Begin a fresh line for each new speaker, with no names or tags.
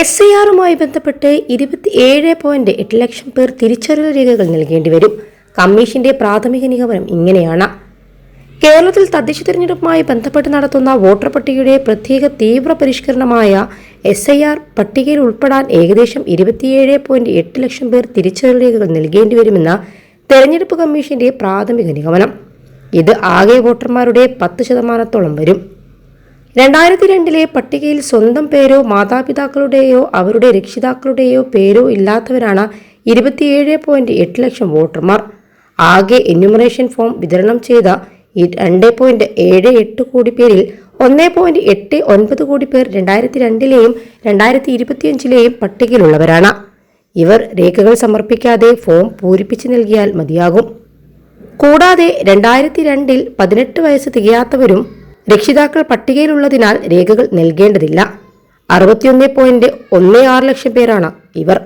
S I ആറുമായി ബന്ധപ്പെട്ട് ഇരുപത്തി ഏഴ് പോയിന്റ് എട്ട് ലക്ഷം പേർ തിരിച്ചറിയൽ രേഖകൾ നൽകേണ്ടി വരും. കമ്മീഷന്റെ പ്രാഥമിക നിഗമനം ഇങ്ങനെയാണ്. കേരളത്തിൽ തദ്ദേശ തിരഞ്ഞെടുപ്പുമായി ബന്ധപ്പെട്ട് നടത്തുന്ന വോട്ടർ പട്ടികയുടെ പ്രത്യേക തീവ്ര പരിഷ്കരണമായ എസ് ഐ ആർ പട്ടികയിൽ ഉൾപ്പെടാൻ ഏകദേശം ഇരുപത്തിയേഴ് പോയിന്റ് എട്ട് ലക്ഷം പേർ തിരിച്ചറിയൽ രേഖകൾ നൽകേണ്ടി വരുമെന്ന തെരഞ്ഞെടുപ്പ് കമ്മീഷന്റെ പ്രാഥമിക നിഗമനം. ഇത് ആകെ വോട്ടർമാരുടെ പത്ത് ശതമാനത്തോളം വരും. രണ്ടായിരത്തി രണ്ടിലെ പട്ടികയിൽ സ്വന്തം പേരോ മാതാപിതാക്കളുടെയോ അവരുടെ രക്ഷിതാക്കളുടെയോ പേരോ ഇല്ലാത്തവരാണ് ഇരുപത്തിയേഴ് പോയിന്റ് എട്ട് ലക്ഷം വോട്ടർമാർ. ആകെ എന്യൂമറേഷൻ ഫോം വിതരണം ചെയ്ത രണ്ട് പോയിന്റ് ഏഴ് എട്ട് കോടി പേരിൽ ഒന്ന് പോയിന്റ് എട്ട് ഒൻപത് കോടി പേർ രണ്ടായിരത്തി രണ്ടിലെയും രണ്ടായിരത്തി ഇരുപത്തിയഞ്ചിലെയും പട്ടികയിലുള്ളവരാണ്. ഇവർ രേഖകൾ സമർപ്പിക്കാതെ ഫോം പൂരിപ്പിച്ച് നൽകിയാൽ മതിയാകും. കൂടാതെ രണ്ടായിരത്തി രണ്ടിൽ പതിനെട്ട് വയസ്സ് തികയാത്തവരും രക്ഷിതാക്കൾ പട്ടികയിലുള്ളതിനാൽ രേഖകൾ നൽകേണ്ടതില്ല. അറുപത്തിയൊന്ന് പോയിന്റ് ഒന്ന് ആറ് ലക്ഷം പേരാണ് ഇവർ.